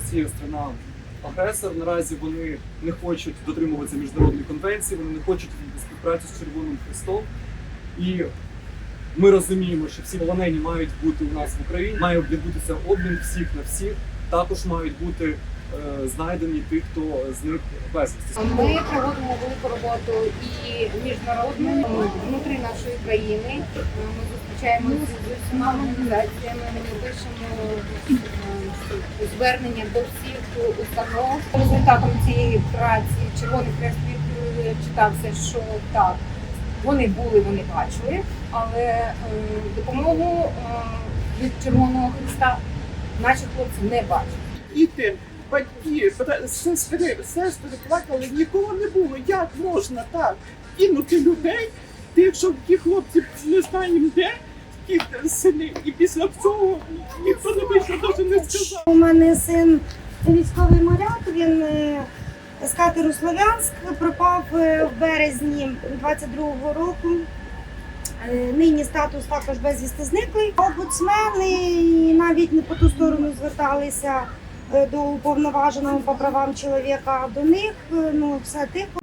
Росія страна агресор. Наразі вони не хочуть дотримуватися міжнародної конвенції, вони не хочуть співпрацю з Червоним Христом. І ми розуміємо, що всі полонені мають бути у нас в Україні, має відбутися обмін всіх на всіх. Також мають бути е, знайдені тих, хто з них безвісті. Ми проводимо велику роботу і міжнародну і внутрі нашої країни. Ми зустрічаємося з усіма організаціями. Ми пишемо е, звернення до всіх установ. Результатом цієї праці Червоний Хрест відчитався, що так вони були, вони бачили, але е, допомогу е, від Червоного Христа наші хлопці не бачать. Батьки, сестри, сестри плакали, нікого не було. Як можна так кинути людей, тих, що ті хлопці не знаємо де, ті сини, і після цього ніхто не вийшов, навіть не сказав. У мене син військовий моряк. Він е, з катеру Слов'янськ пропав е, в березні 22-го року. Е, Нині статус також безвісти зниклий. Омбудсмени і навіть не по ту сторону зверталися до уповноваженого по правам чоловіка. До них е, ну все тихо.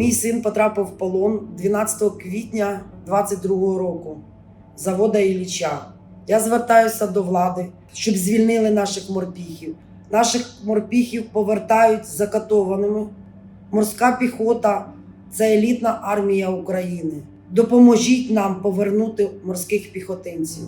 Мій син потрапив в полон 12 квітня 22 року завода Ілліча. Я звертаюся до влади, щоб звільнили наших морпіхів. Наших морпіхів повертають закатованими. Морська піхота це елітна армія України. Допоможіть нам повернути морських піхотинців.